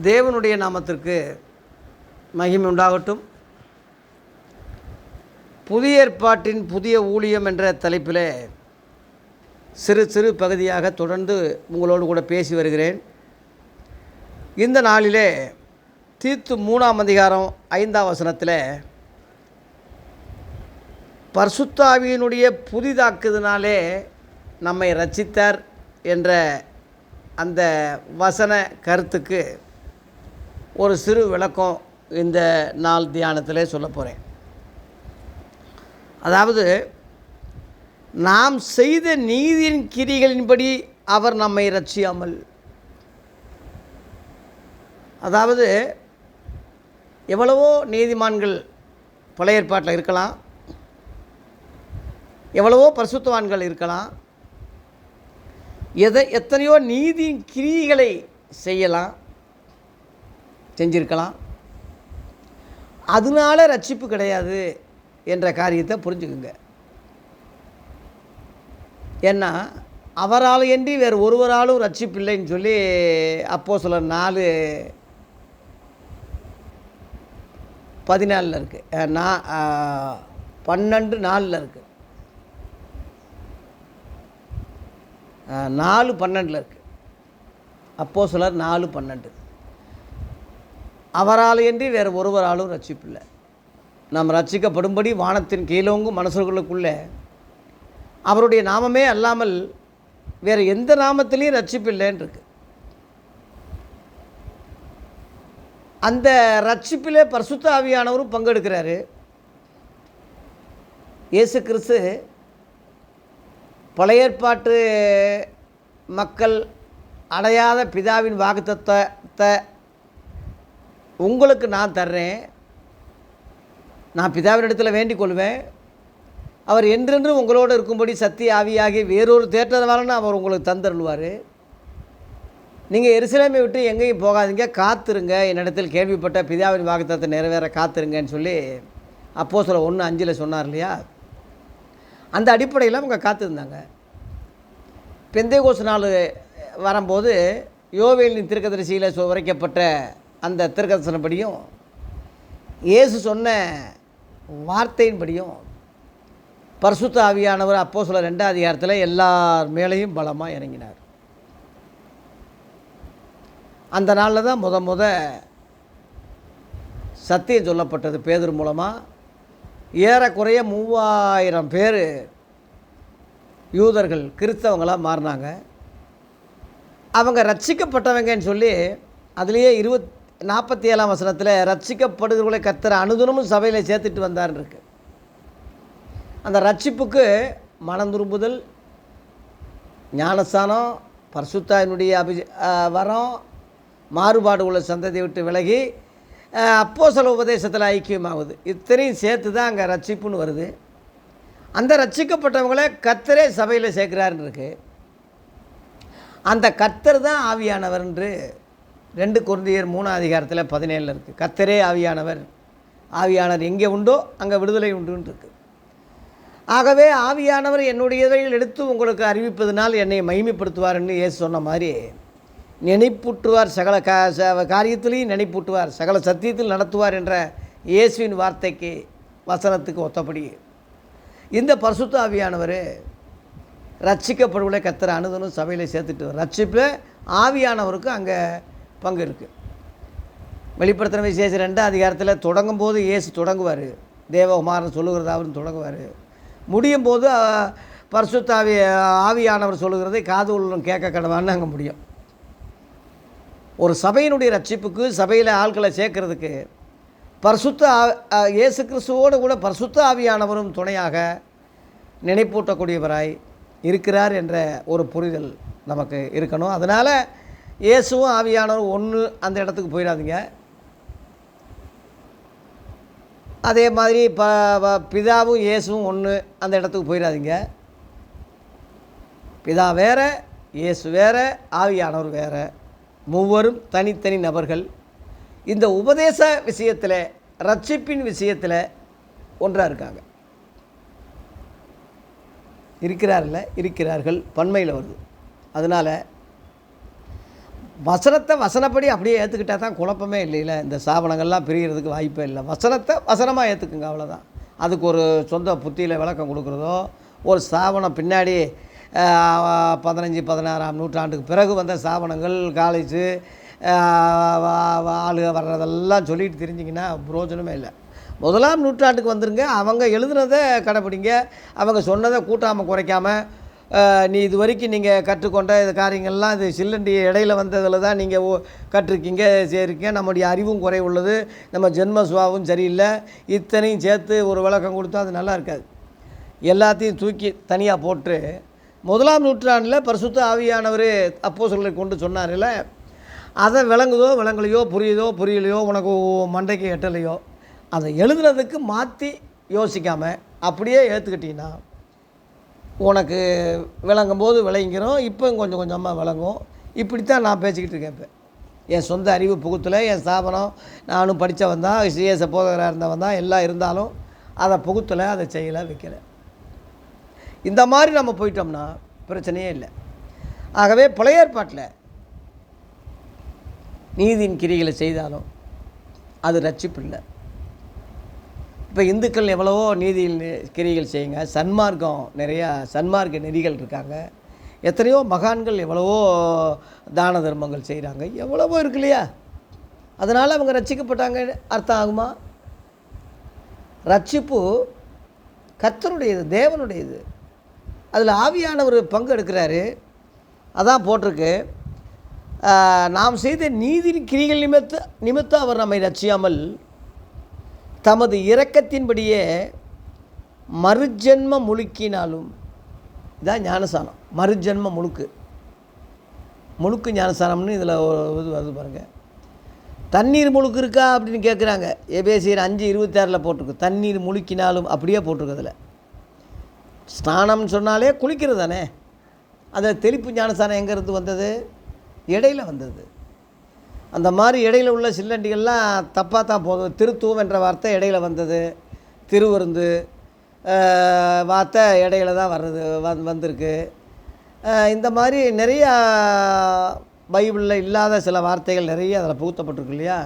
தேவனுடைய நாமத்திற்கு மகிமை உண்டாகட்டும். புதிய ஏற்பாட்டின் புதிய ஊழியம் என்ற தலைப்பில் சிறு சிறு பகுதியாக தொடர்ந்து உங்களோடு கூட பேசி வருகிறேன். இந்த நாளிலே தீர்த்து மூணாம் அதிகாரம் ஐந்தாம் வசனத்தில் பர்சுத்தாவியினுடைய புதிதாக்குதனாலே நம்மை ரச்சித்தார் என்ற அந்த வசன கருத்துக்கு ஒரு சிறு விளக்கம் இந்த நாள் தியானத்தில் சொல்ல போகிறேன் அதாவது நாம் செய்த நீதியின் கிரிகளின்படி அவர் நம்மை ரட்சியாமல் அதாவது எவ்வளவோ நீதிமான்கள் பழைய ஏற்பாட்டில் இருக்கலாம் எவ்வளவோ பரிசுத்தவான்கள் இருக்கலாம் எதை எத்தனையோ நீதியின் கிரிகளை செய்யலாம் செஞ்சிருக்கலாம். அதனால ரட்சிப்பு கிடையாது என்ற காரியத்தை புரிஞ்சுக்குங்க. ஏன்னா அவரால் இன்றி வேறு ஒருவராலும் ரட்சிப்பில்லைன்னு சொல்லி அப்போ சில நாலு பதினாலில் இருக்குது நான் பன்னெண்டு நாலில் இருக்குது நாலு பன்னெண்டில் இருக்குது அப்போ சிலர் நாலு பன்னெண்டு. அவரால் என்று வேறு ஒருவராலும் ரட்சிப்பில்லை. நாம் ரட்சிக்கப்படும்படி வானத்தின் கீழோங்கும் மனசர்களுக்குள்ளே அவருடைய நாமமே அல்லாமல் வேறு எந்த நாமத்திலையும் ரட்சிப்பில்லைன்னு இருக்கு அந்த ரட்சிப்பிலே பரிசுத்த ஆவியானவரும் பங்கெடுக்கிறாரு. இயேசு கிறிஸ்து பழைய ஏற்பாட்டு மக்கள் அடையாத பிதாவின் வாக்குத்தத்தை உங்களுக்கு நான் தர்றேன். நான் பிதாவின் வேண்டிக் கொள்வேன். அவர் என்றென்றும் உங்களோடு இருக்கும்படி சத்திய ஆவியாகி வேறொரு தேற்றவாளன்னு அவர் உங்களுக்கு தந்தருள்வார். நீங்கள் எருசலேமை விட்டு எங்கேயும் போகாதீங்க. காத்துருங்க. என்னிடத்தில் கேள்விப்பட்ட பிதாவின் வாக்குத்தத்தை நிறைவேற காத்துருங்கன்னு சொல்லி அப்போ சொல்ல ஒன்று அஞ்சில் சொன்னார் இல்லையா? அந்த அடிப்படையில் அவங்க காத்திருந்தாங்க. பெந்தை கோசு நாள் வரும்போது யோவேலின் திருக்கதரிசியில் உரைக்கப்பட்ட அந்த திருக்கதர்சனப்படியும் இயேசு சொன்ன வார்த்தையின்படியும் பரிசுத்த ஆவியானவர் அப்போ சொல்ல ரெண்டாவது அதிகாரத்தில் எல்லார் மேலேயும் பலமாக இறங்கினார். அந்த நாளில் தான் முத முத சத்தியம் சொல்லப்பட்டது பேதர் மூலமாக ஏறக்குறைய மூவாயிரம் பேர் யூதர்கள் கிறிஸ்தவங்களாக மாறினாங்க. அவங்க ரட்சிக்கப்பட்டவங்கன்னு சொல்லி அதுலேயே இருபத் நாற்பத்தி ஏழாம் வசனத்தில் ரட்சிக்கப்படுகிறவர்களை கத்துற அனுதினமும் சபையில் சேர்த்துட்டு வந்தார்னு இருக்கு. அந்த ரட்சிப்புக்கு மனம் திரும்புதல் ஞானஸ்தானம் பர்சுத்தாயினுடைய அபி வரம் மாறுபாடு உள்ள சந்ததியை விட்டு விலகி அப்போ சில உபதேசத்தில் ஐக்கியமாகுது. இத்தனையும் சேர்த்து தான் அங்கே ரட்சிப்புன்னு வருது. அந்த ரட்சிக்கப்பட்டவங்கள கத்தரே சபையில் சேர்க்குறாருன்னு இருக்கு. அந்த கத்தர் தான் ஆவியானவர் என்று ரெண்டு குருந்தியர் மூணாம் அதிகாரத்தில் பதினேழில் இருக்குது கத்தரே ஆவியானவர். ஆவியானவர் எங்கே உண்டோ அங்கே விடுதலை உண்டுன்னு ஆகவே ஆவியானவர் என்னுடையவைகள் எடுத்து உங்களுக்கு அறிவிப்பதனால் என்னை மகிமைப்படுத்துவார்னு ஏசு சொன்ன மாதிரி நினைப்பூட்டுவார் சகல கா காரியத்திலையும் நினைப்பூட்டுவார் சகல சத்தியத்தில் நடத்துவார் என்ற இயேசுவின் வார்த்தைக்கு வசனத்துக்கு ஒத்தபடி இந்த பரிசுத்த ஆவியானவர் ரட்சிக்கப்படுவதை கத்துற அனுதனும் சபையில் சேர்த்துட்டு ரட்சிப்பில் ஆவியானவருக்கு அங்கே பங்கு இருக்குது வெளிப்படுத்தின விசேஷம் ரெண்டாம் அதிகாரத்தில் தொடங்கும் போது இயேசு தொடங்குவார். தேவகுமாரன் சொல்லுகிறதாவும் தொடங்குவார். முடியும் போது பரிசுத்தாவி ஆவியானவர் சொல்லுகிறதை காது உள்ளம் கேட்க கடவான்னு அங்கே முடியும். ஒரு சபையினுடைய ரட்சிப்புக்கு சபையில் ஆட்களை சேர்க்கறதுக்கு பரிசுத்த இயேசு கிறிஸ்துவோடு கூட பரிசுத்த ஆவியானவரும் துணையாக நினைப்பூட்டக்கூடியவராய் இருக்கிறார் என்ற ஒரு புரிதல் நமக்கு இருக்கணும். அதனால் இயேசுவும் ஆவியானவரும் ஒன்று அந்த இடத்துக்கு போயிடாதீங்க. அதே மாதிரி ப பிதாவும் இயேசுவும் ஒன்று அந்த இடத்துக்கு போயிடாதீங்க. பிதா வேறு இயேசு வேற ஆவியானவர் வேற. மூவரும் தனித்தனி நபர்கள். இந்த உபதேச விஷயத்தில் ரட்சிப்பின் விஷயத்தில் ஒன்றாக இருக்காங்க. இருக்கிறார்கள் இருக்கிறார்கள். பன்மையில் வருது. அதனால் வசனத்தை வசனப்படி அப்படியே ஏற்றுக்கிட்டா தான் குழப்பமே இல்லைல்ல இந்த ஸ்தாபனங்கள்லாம் பிரிகிறதுக்கு வாய்ப்பே இல்லை. வசனத்தை வசனமாக ஏற்றுக்குங்க அவ்வளோதான் அதுக்கு ஒரு சொந்த புத்தியில் விளக்கம் கொடுக்குறதோ ஒரு ஸ்தாபனம் பின்னாடி பதினஞ்சு பதினாறாம் நூற்றாண்டுக்கு பிறகு வந்த ஸ்தாபனங்கள் காலேஜு ஆளுக வர்றதெல்லாம் சொல்லிட்டு தெரிஞ்சிங்கன்னா பிரயோஜனமே இல்லை. முதலாம் நூற்றாண்டுக்கு வந்துருங்க. அவங்க எழுதுனதை கடைப்பிடிங்க. அவங்க சொன்னதை கூட்டாமல் குறைக்காம நீ இது வரைக்கும் நீங்கள் கற்றுக்கொண்ட இது காரியங்கள்லாம் இது சில்லண்டி இடையில வந்ததில் தான் நீங்கள் கற்றுருக்கீங்க சரிக்கீங்க. நம்முடைய அறிவும் குறை உள்ளது. நம்ம ஜென்ம சுவாவும் சரியில்லை. இத்தனையும் சேர்த்து ஒரு விளக்கம் கொடுத்தா அது நல்லா இருக்காது. எல்லாத்தையும் தூக்கி தனியாக போட்டு முதலாம் நூற்றாண்டில் பரிசுத்த ஆவியானவர் அப்போ சொல்லை கொண்டு சொன்னார்ல அதை விளங்குதோ விளங்கலையோ புரியுதோ புரியலையோ உனக்கு மண்டைக்கு எட்டலையோ அதை எழுதுனதுக்கு மாற்றி யோசிக்காமல் அப்படியே ஏற்றுக்கிட்டீங்கன்னா உனக்கு விளங்கும் போது விளங்கிறோம் இப்போ கொஞ்சம் கொஞ்சமாக விளங்கும். இப்படித்தான் நான் பேசிக்கிட்டு இருக்கேன் இப்போ. என் சொந்த அறிவு புகுத்தில் என் ஸ்தாபனம் நானும் படித்தவன் தான் சிஎஸ் போதகராக இருந்தவன் தான் எல்லாம் இருந்தாலும் அதை புகுத்தில் அதை செய்யலை வைக்கல. இந்த மாதிரி நம்ம போயிட்டோம்னா பிரச்சனையே இல்லை. ஆகவே பழைய ஏற்பாட்டில் நீதியின் கிரிகளை செய்தாலும் அது ரட்சிப்பு இல்லை. இப்போ இந்துக்கள் எவ்வளவோ நீதி நி- கிரிகள் செய்யுங்க. சன்மார்க்கம் நிறையா சன்மார்க்க நெறிகள் இருக்காங்க. எத்தனையோ மகான்கள் எவ்வளவோ தான தர்மங்கள் செய்கிறாங்க எவ்வளவோ இருக்கு இல்லையா? அதனால் அவங்க ரட்சிக்கப்பட்டாங்க அர்த்தம் ஆகுமா? ரட்சிப்பு கத்தருடையது தேவனுடையது. அதில் ஆவியானவர் பங்கு எடுக்கிறாரு. அதான் போட்டிருக்கு. நாம் செய்த நீதி கிரிகள் நிமித்த நிமித்தம் அவர் நம்மை ரட்சியாமல் தமது இரக்கத்தின்படியே மறுஜென்ம முழுக்கினாலும் இதான் ஞானசானம் மறுஜென்ம முழுக்கு. முழுக்கு ஞானசானம்னு இதில் இது வருது பாருங்கள் தண்ணீர் முழுக்கு இருக்கா அப்படின்னு கேட்குறாங்க எபேசியர் அஞ்சு இருபத்தாறில் போட்டிருக்கு. தண்ணீர் முழுக்கினாலும் அப்படியே போட்டிருக்கு அதில். ஸ்நானம்னு சொன்னாலே குளிக்கிறது தானே. அந்த தெளிப்பு ஞானஸ்தானம் எங்கேருந்து வந்தது? இடையில வந்தது. அந்த மாதிரி இடையில உள்ள சில்லண்டிகள்லாம் தப்பாக தான் போதும் திருத்துவம் என்ற வார்த்தை இடையில வந்தது. திருவருந்து வார்த்தை இடையில தான் வர்றது வந் வந்திருக்கு. இந்த மாதிரி நிறையா பைபிளில் இல்லாத சில வார்த்தைகள் நிறைய அதில் புகுத்தப்பட்டிருக்கு இல்லையா?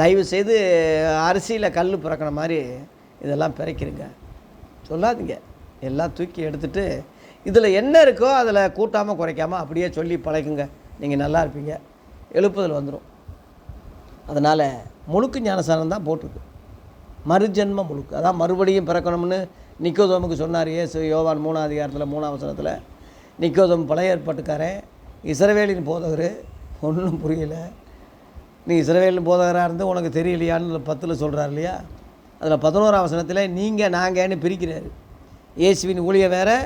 தயவு செய்து அரிசியில் கல் பிறக்கிற மாதிரி இதெல்லாம் பிறக்கிருங்க. சொல்லாதீங்க. எல்லாம் தூக்கி எடுத்துட்டு இதில் என்ன இருக்கோ அதில் கூட்டாமல் குறைக்காமல் அப்படியே சொல்லி பழகுங்க. நீங்கள் நல்லா இருப்பீங்க. எழுப்புதல் வந்துடும் அதனால் முழுக்கு ஞானசாரம் தான் போட்டிருக்கு. மறுஜென்ம முழுக்கு. அதான் மறுபடியும் பிறக்கணும்னு நிக்கோதோமுக்கு சொன்னார் ஏசு யோவான் மூணாம் அதிகாரத்தில் மூணாம் வசனத்தில். நிக்கோதோம் பழைய ஏற்பாட்டுக்காரன் இசரவேலின் போதகர். ஒன்றும் புரியலை. நீ இஸ்ரவேலின் போதகராக இருந்து உனக்கு தெரியலையான்னு பத்தில் சொல்கிறார் இல்லையா? அதில் பதினோராம் வசனத்தில் நீங்கள் நாங்கன்னு பிரிக்கிறார். இயேசுவின் ஊழிய வேறு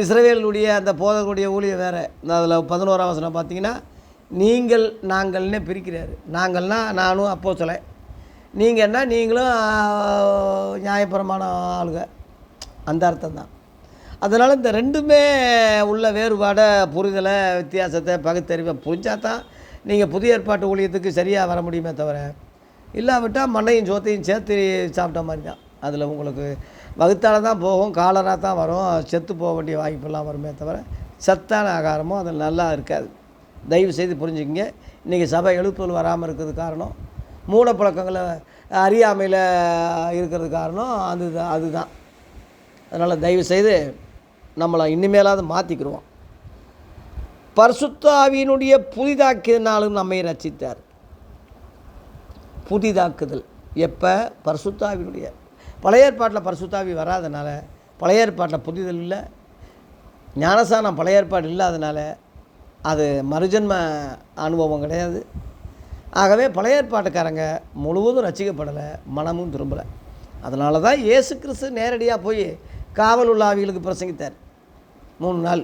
இஸ்ரவேலுடைய அந்த போதகருடைய ஊழிய வேறு. அதில் பதினோராம் வசனம் பார்த்தீங்கன்னா நீங்கள் நாங்கள்னே பிரிக்கிறார். நாங்கள்னா நானும் அப்போ சிலை. என்ன நீங்களும் நியாயபுரமான நியாயபரமான ஆளுங்க அந்த அர்த்தம் தான். அதனால் இந்த ரெண்டுமே உள்ள வேறுபாடை புரிதலை வித்தியாசத்தை பகுத்தறிவை புரிஞ்சால் தான் நீங்கள் புதிய ஏற்பாட்டு ஊழியத்துக்கு சரியாக வர முடியுமே தவிர இல்லாவிட்டால் மண்ணையும் சோத்தையும் சேர்த்து சாப்பிட்ட மாதிரி தான். அதில் உங்களுக்கு வகுத்தால் தான் போகும் காலராக தான் வரும் செத்து போக வேண்டிய வாய்ப்பெல்லாம் வருமே தவிர சத்தான ஆகாரமும் அதில் நல்லா இருக்காது. தயவு செய்து புரிஞ்சுக்கிங்க. இன்றைக்கி சபை எழுப்புதல் வராமல் இருக்கிறது காரணம். மூடப்பழக்கங்களை அறியாமையில் இருக்கிறது காரணம். அது அதுதான். அதனால் தயவு செய்து நம்மளை இனிமேலாவது மாற்றிக்கிடுவோம் பரிசுத்தாவியினுடைய புதிதாக்கினாலும் நம்மை ரசித்தார் புதிதாக்குதல். எப்போ? பரிசுத்தாவினுடைய. பழைய ஏற்பாட்டில் பரிசுத்தாவி வராதனால பழைய ஏற்பாட்டில் புதிதல் இல்லை. ஞானசானம் பழைய ஏற்பாடு இல்லாதனால அது மறுஜன்ம அனுபவம் கிடையாது. ஆகவே பழைய ஏற்பாட்டுக்காரங்க முழுவதும் ரசிக்கப்படலை மனமும் திரும்பலை. அதனால தான் இயேசு கிறிஸ்து நேரடியாக போய் காவல் உள்ள ஆவிகளுக்கு பிரசங்கித்தார். மூணு நாள்.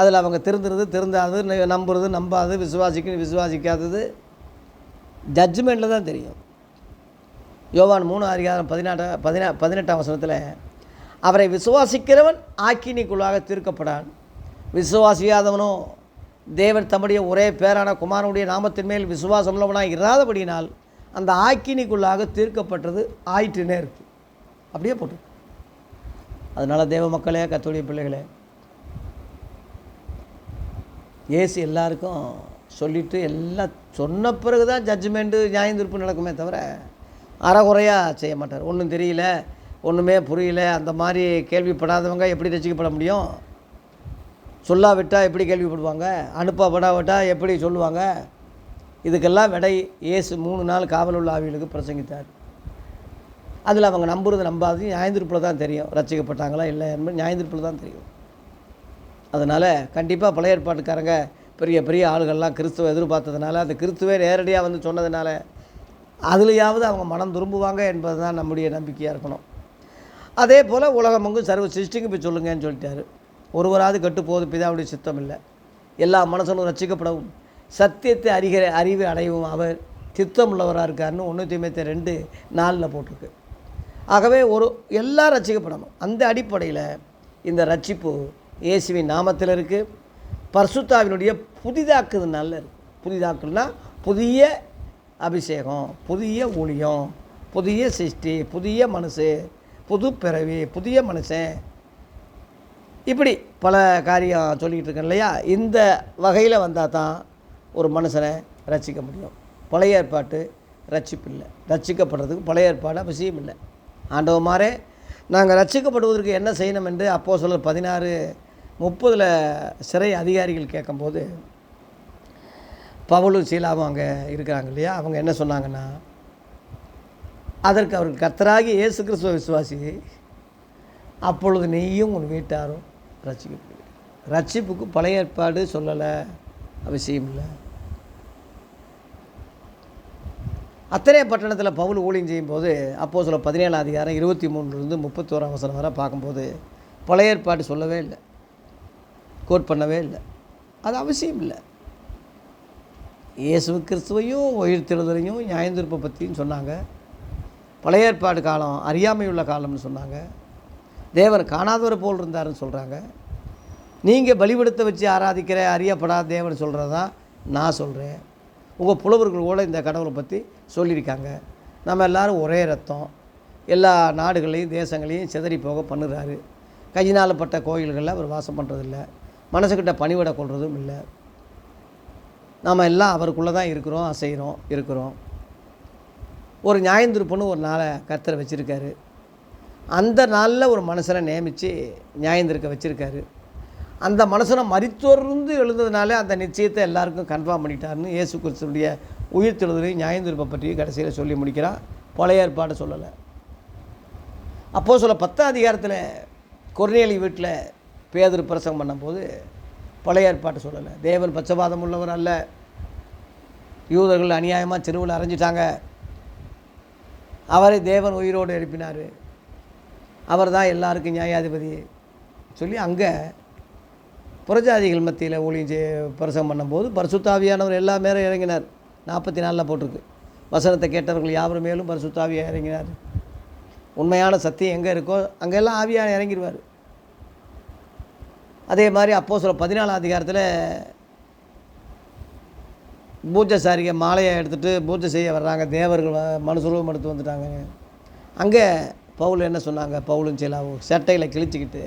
அதில் அவங்க திருந்துறது திருந்தாது நம்புறது நம்பாது விசுவாசிக்கணும் விசுவாசிக்காதது ஜட்ஜ்மெண்ட்டில் தான் தெரியும். யோவான் மூணு அதிகாரம் பதினாட்ட பதினா பதினெட்டாம் வசனத்தில் அவரை விசுவாசிக்கிறவன் ஆக்கினிக்குள்ளாக தீர்க்கப்படான் விசுவாசியாதவனோ தேவன் தம்முடைய ஒரே பேரான குமாரனுடைய நாமத்தின் மேல் விசுவாசம் உள்ளவனாக இராதபடியினால் அந்த ஆக்கினிக்குள்ளாக தீர்க்கப்பட்டது ஆயிற்று நேருக்கு. அப்படியே போட்டு அதனால் தேவ மக்களே கத்தோடைய பிள்ளைகளே ஏசி எல்லாருக்கும் சொல்லிவிட்டு எல்லாம் சொன்ன பிறகு தான் ஜட்ஜ்மெண்ட்டு நியாயந்திருப்பு நடக்குமே தவிர அறகுறையாக செய்ய மாட்டார். ஒன்றும் தெரியல ஒன்றுமே புரியல அந்த மாதிரி கேள்விப்படாதவங்க எப்படி ரசிக்கப்பட முடியும்? சொல்லாவிட்டால் எப்படி கேள்விப்படுவாங்க? அனுப்பப்படாவிட்டால் எப்படி சொல்லுவாங்க? இதுக்கெல்லாம் விடை இயேசு மூணு நாள் காவல் உள்ள ஆவிகளுக்கு பிரசங்கித்தார். அதில் அவங்க நம்புறது நம்பாது ஞாயிற்றுப்பில் தான் தெரியும். ரசிக்கப்பட்டாங்களா இல்லை என்பது ஞாயிற்றுப்பில் தான் தெரியும். அதனால் கண்டிப்பாக பழைய ஏற்பாட்டுக்காரங்க பெரிய பெரிய ஆளுகள்லாம் கிறிஸ்துவ எதிர்பார்த்ததுனால அந்த கிறிஸ்துவே நேரடியாக வந்து சொன்னதுனால அதுலேயாவது அவங்க மனம் திரும்புவாங்க என்பது தான் நம்முடைய நம்பிக்கையாக இருக்கணும். அதே போல் உலகமெங்கும் சர்வ சிருஷ்டிக்கு போய் சொல்லுங்கன்னு சொல்லிட்டாரு. ஒருவராது கெட்டுப்போது பிதாவுடைய சித்தம் இல்லை எல்லா மனசனும் ரசிக்கப்படவும். சத்தியத்தை அறிகிற அறிவு அடையவும் அவர் சித்தம் உள்ளவராக இருக்காருன்னு ஒன்று தீமைத்த ரெண்டு நாளில் போட்டிருக்கு. ஆகவே ஒரு எல்லாம் ரசிக்கப்படணும். அந்த அடிப்படையில் இந்த ரட்சிப்பு இயேசுவின் நாமத்தில் இருக்குது பர்சுத்தாவினுடைய புதிதாக்குதுனால இருக்குது புதிதாக்குன்னா புதிய அபிஷேகம் புதிய ஊழியம் புதிய சிருஷ்டி புதிய மனசு புது பிறவி புதிய மனுஷன் இப்படி பல காரியம் சொல்லிக்கிட்டு இருக்கேன் இல்லையா? இந்த வகையில் வந்தால் தான் ஒரு மனுஷனை ரசிக்க முடியும். பழைய ஏற்பாட்டு ரட்சிப்பு இல்லை. ரட்சிக்கப்படுறதுக்கு பழைய ஏற்பாடு அவசியம் இல்லை. ஆண்டவமாரே நாங்கள் ரட்சிக்கப்படுவதற்கு என்ன செய்யணும் என்று அப்போ சொல்ல பதினாறு முப்பதில் சிறை அதிகாரிகள் கேட்கும்போது பவுலும் சீலாவும் அங்கே இருக்கிறாங்க இல்லையா? அவங்க என்ன சொன்னாங்கன்னா அதற்கு அவர்கள் கத்தராகி இயேசு கிறிஸ்துவ விசுவாசி அப்பொழுது நீயும் உன் வீட்டாரும் ரட்சிக்கப்படுவீர்கள் ரட்சிப்புக்கு பழைய ஏற்பாடு சொல்லலை. அவசியம் இல்லை. அத்தனை பட்டணத்தில் பவுல் ஊழியம் செய்யும்போது அப்போது சில பதினேழாம் அதிகாரம் இருபத்தி மூணுலேருந்து முப்பத்தோராம் வசனம் வரை பார்க்கும்போது பழைய ஏற்பாடு சொல்லவே இல்லை. கோட் பண்ணவே இல்லை. அது அவசியம் இல்லை. இயேசு கிறிஸ்துவையும் உயிர்த்தெழுதலையும் நியாயந்திருப்பை பற்றியும் சொன்னாங்க. பழைய ஏற்பாடு காலம் அறியாமையுள்ள காலம்னு சொன்னாங்க. தேவன் காணாதவர் போல் இருந்தாருன்னு சொல்கிறாங்க நீங்கள் பலிபடுத்த வச்சு ஆராதிக்கிற அறியப்படாத தேவன் சொல்கிறது தான் நான் சொல்கிறேன் உங்கள் புலவர்கள் கூட இந்த கடவுளை பற்றி சொல்லியிருக்காங்க. நம்ம எல்லாரும் ஒரே ரத்தம். எல்லா நாடுகளையும் தேசங்களையும் சிதறி போக பண்ணுறாரு. கையினாலப்பட்ட கோயில்களில் அவர் வாசம் பண்ணுறதில்ல மனசுக்கிட்ட பணிவிட கொள்றதும் இல்லை. நாம் எல்லாம் அவருக்குள்ளே தான் இருக்கிறோம் அசைகிறோம் இருக்கிறோம். ஒரு நியாயந்திருப்புன்னு ஒரு நாளை கர்த்தரை வச்சுருக்காரு. அந்த நாளில் ஒரு மனுஷனை நியமித்து நியாயந்திருக்க வச்சுருக்காரு. அந்த மனுஷனை மறித்தொருந்து எழுந்ததுனால அந்த நிச்சயத்தை எல்லாருக்கும் கன்ஃபார்ம் பண்ணிட்டாருன்னு இயேசு கிறிஸ்துடைய உயிர்த்தெழுதலையும் நியாயந்திருப்பை பற்றியும் கடைசியில் சொல்லி முடிக்கிறான். பழைய ஏற்பாடு சொல்லலை. அப்போது சொல்ல பத்தாம் அதிகாரத்தில் கொர்நேலி வீட்டில் பேதர் பிரசங்கம் பண்ணும்போது பழைய ஏற்பாட்டு சொல்லலை. தேவன் பச்சபாதம் உள்ளவர் அல்ல. யூதர்கள் அநியாயமாக செருவில் அரைஞ்சிட்டாங்க. அவரை தேவன் உயிரோடு எழுப்பினார். அவர் தான் எல்லாருக்கும் நியாயாதிபதி. சொல்லி அங்கே புறஜாதிகள் மத்தியில் ஊழியம் செய்ய பிரசங்கம் பண்ணும்போது பரிசுத்தாவியானவர் எல்லா மேலும் இறங்கினார். நாற்பத்தி நாலில் போட்டிருக்கு. வசனத்தை கேட்டவர்கள் யாவர் மேலும் பரிசுத்தாவியாக இறங்கினார்? உண்மையான சத்தியம் எங்கே இருக்கோ அங்கெல்லாம் ஆவியாக இறங்கிடுவார். அதே மாதிரி அப்போ சொல்ல பதினாலாம் அதிகாரத்தில் பூஜை சாரிகை மாலையை எடுத்துகிட்டு பூஜை செய்ய வர்றாங்க. தேவர்கள் வ- மனுஷருவம் எடுத்து வந்துட்டாங்க. அங்கே பவுல் என்ன சொன்னாங்க? பவுலும் செயலாவும் சட்டையில் கிழிச்சிக்கிட்டு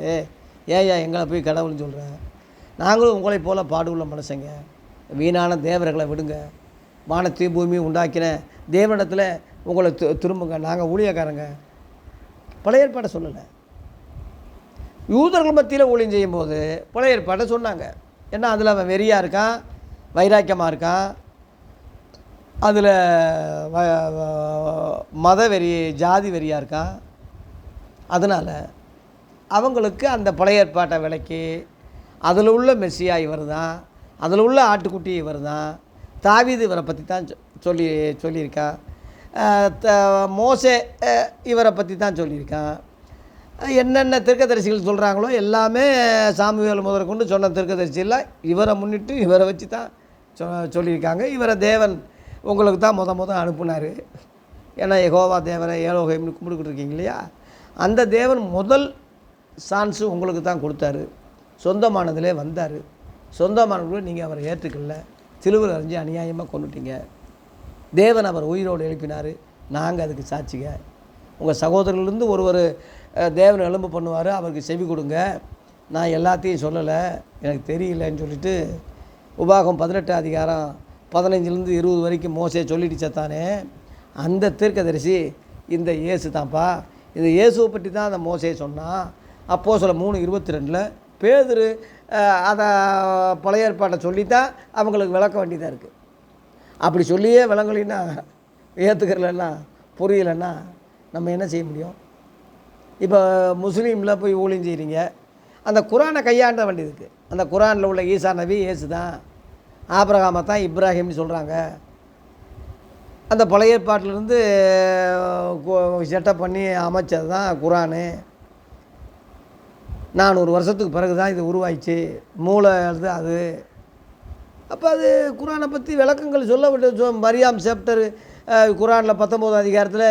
ஏயா எங்களை போய் கடவுள்னு சொல்கிறேன் நாங்களும் உங்களை போல் பாடுள்ள மனுஷங்க. வீணான தேவர்களை விடுங்க. வானத்தையும் பூமியும் உண்டாக்கின தேவனிடத்தில் உங்களை து திரும்புங்க. நாங்கள் ஊழியக்காரங்க. பழைய ஏற்பாடை சொல்லலை. யூதர்கள் மத்தியில் ஊழியம் செய்யும்போது பழைய ஏற்பாட்டை சொன்னாங்க. ஏன்னா அதில் அவன் வெறியாக இருக்கான் வைராக்கியமாக இருக்கான். அதில் வ மத வெறி ஜாதி வெறியாக இருக்கான். அதனால் அவங்களுக்கு அந்த பழைய ஏற்பாட்டை விலைக்கு அதில் உள்ள மெஸ்ஸியா இவர் தான் அதில் உள்ள ஆட்டுக்குட்டி இவர் தான் தாவீது இவரை பற்றி தான் சொ- சொல்லி சொல்லியிருக்கான் த- மோசே இவரை பற்றி தான் சொல்லியிருக்கான் என்னென்ன திருக்கதரிசிகள் சொல்கிறாங்களோ எல்லாமே சாமிவேல் முதல் கொண்டு சொன்ன திருக்கதரிசியில் இவரை முன்னிட்டு இவரை வச்சு தான் சொ சொல்லியிருக்காங்க. இவரை தேவன் உங்களுக்கு தான் முத முத அனுப்புனார். ஏன்னா எகோவா தேவரை ஏலோகைம்னு கும்பிட்டுக்கிட்டு இருக்கீங்க இல்லையா? அந்த தேவன் முதல் சான்ஸு உங்களுக்கு தான் கொடுத்தாரு. சொந்தமானதிலே வந்தார். சொந்தமானவர்களும் நீங்கள் அவரை ஏற்றுக்கல. சிலுவில் அறிஞ்சு அநியாயமாக கொண்டுட்டீங்க. தேவன் அவர் உயிரோடு எழுப்பினார். நாங்கள் அதுக்கு சாட்சிங்க. உங்கள் சகோதரர்லேருந்து ஒருவர் தேவன் எலும்பு பண்ணுவார். அவருக்கு செவி கொடுங்க. நான் எல்லாத்தையும் சொல்லலை. எனக்கு தெரியலன்னு சொல்லிட்டு உபாகம் பதினெட்டு அதிகாரம் பதினஞ்சுலேருந்து இருபது வரைக்கும் மோசே சொல்லிட்டு செத்தானே அந்த தீர்க்கதரிசி இந்த இயேசு தான்ப்பா. இந்த இயேசுவை பற்றி தான் அந்த மோசே சொன்னான் அப்போ சில மூணு இருபத்தி ரெண்டில் பேதுரு அதை பழைய ஏற்பாட்டை சொல்லித்தான் அவங்களுக்கு விளக்க வேண்டியதாக இருக்குது அப்படி சொல்லியே விளங்கலின்னா ஏற்றுக்கிறலன்னா புரியலன்னா நம்ம என்ன செய்ய முடியும்? இப்போ முஸ்லீமில் போய் ஊழியம் செய்கிறீங்க அந்த குரானை கையாண்ட வேண்டியது இருக்குது அந்த குரானில் உள்ள ஈசா நபி இயேசு தான் ஆபிரகாமை தான் இப்ராஹிம்னு சொல்கிறாங்க அந்த பழைய ஏற்பாட்டிலேருந்து செட்டப் பண்ணி அமைச்சது தான் குரானு. நானூறு வருஷத்துக்கு பிறகு தான் இது உருவாயிச்சு. மூளை அது அது. அப்போ அது குரானை பற்றி விளக்கங்கள் சொல்ல விட்டு மரியாம் சாப்டர் குரானில் பத்தொம்போது அதிகாரத்தில்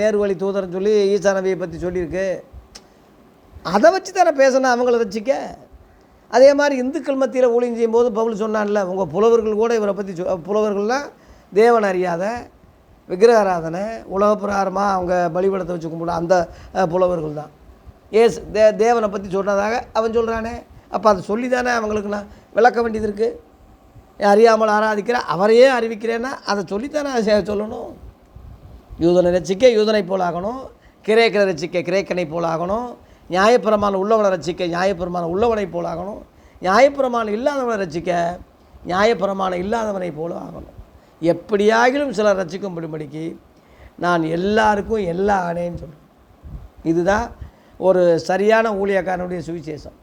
நேரு வழி தூதர்னு சொல்லி ஈசா நபியை பற்றி சொல்லியிருக்கு. அதை வச்சு தானே பேசணும் அவங்கள வச்சுக்க? அதே மாதிரி இந்துக்கள் மத்தியில் ஊழியம் செய்யும்போது பவுல் சொன்னான்ல உங்கள் புலவர்கள் கூட இவரை பற்றி சொ புலவர்கள்லாம் தேவன் அறியாத விக்கிரகாராதனை உலக பிரகாரமாக அவங்க பலிபடத்தை வச்சு கும்பிடும் அந்த புலவர்கள் தான். ஏசு தே தேவனை பற்றி சொன்னதாக அவன் சொல்கிறானே அப்போ அதை சொல்லி தானே அவங்களுக்கு நான் விளக்க வேண்டியது இருக்குது அறியாமல் ஆராதிக்கிற அவரையே அறிவிக்கிறேன்னா அதை சொல்லித்தானே சொல்லணும். யூதனை ரசிக்க யூதனை போலாகணும் கிரேக்கனை ரசிக்க கிரேக்கனை போல் ஆகணும். நியாயப்பிரமாணம் உள்ளவனை ரசிக்க நியாயப்பிரமாணம் உள்ளவனை போல் ஆகணும். நியாயப்பிரமாணம் இல்லாதவனை ரசிக்க நியாயப்பிரமாணம் இல்லாதவனை போல ஆகணும். எப்படியாகிலும் சிலர் ரசிக்கும்படிபடிக்கு நான் எல்லாருக்கும் எல்லா ஆனேன்னு சொல்கிறேன் இதுதான் ஒரு சரியான ஊழியக்காரனுடைய சுவிசேஷம்.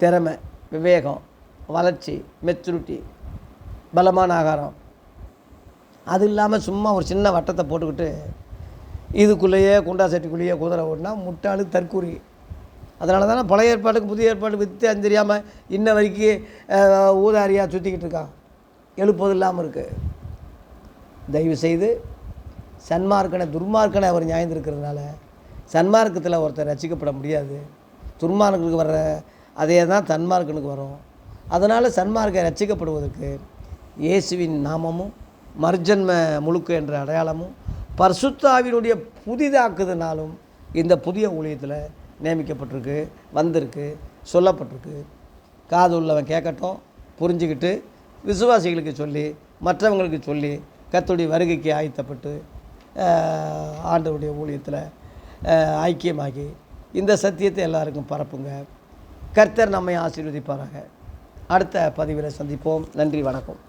திறமை விவேகம் வளர்ச்சி மெச்சூரிட்டி பலமான ஆகாரம். அது இல்லாமல் சும்மா ஒரு சின்ன வட்டத்தை போட்டுக்கிட்டு இதுக்குள்ளேயே குண்டா சட்டிக்குள்ளேயே குதிரை ஓடினா முட்டாளு தற்கூரி அதனால தானே பழைய ஏற்பாட்டுக்கு புதிய ஏற்பாடு வித்தியாசம் தெரியாமல் இன்ன வரைக்கும் ஊதாரியாக சுற்றிக்கிட்டு இருக்கான் எழுப்பது இல்லாமல் இருக்குது தயவு செய்து சன்மார்க்கனை துர்மார்க்கனை அவர் நியாயந்திருக்கிறதுனால சன்மார்க்கத்தில் ஒருத்தர் ரசிக்கப்பட முடியாது. துர்மார்க்கனுக்கு வர்ற அதே தான் தன்மார்க்கனுக்கு வரும். அதனால் சன்மார்க்கை ரசிக்கப்படுவதற்கு இயேசுவின் நாமமும் மர்ஜன்ம முழுக்கு என்ற அடையாளமும் பர்சுத்தாவினுடைய புதிதாக்குதனாலும் இந்த புதிய ஊழியத்தில் நியமிக்கப்பட்டிருக்கு வந்திருக்கு சொல்லப்பட்டிருக்கு. காது உள்ளவன் கேட்கட்டும் புரிஞ்சுக்கிட்டு விசுவாசிகளுக்கு சொல்லி மற்றவங்களுக்கு சொல்லி கத்துடைய வருகைக்கு ஆயத்தப்பட்டு ஆண்டவுடைய ஆண்டவருடைய ஊழியத்தில் ஐக்கியமாகி இந்த சத்தியத்தை எல்லாருக்கும் பரப்புங்க. கர்த்தர் நம்மை ஆசீர்வதிப்பாராக. அடுத்த பதிவில் சந்திப்போம். நன்றி வணக்கம்.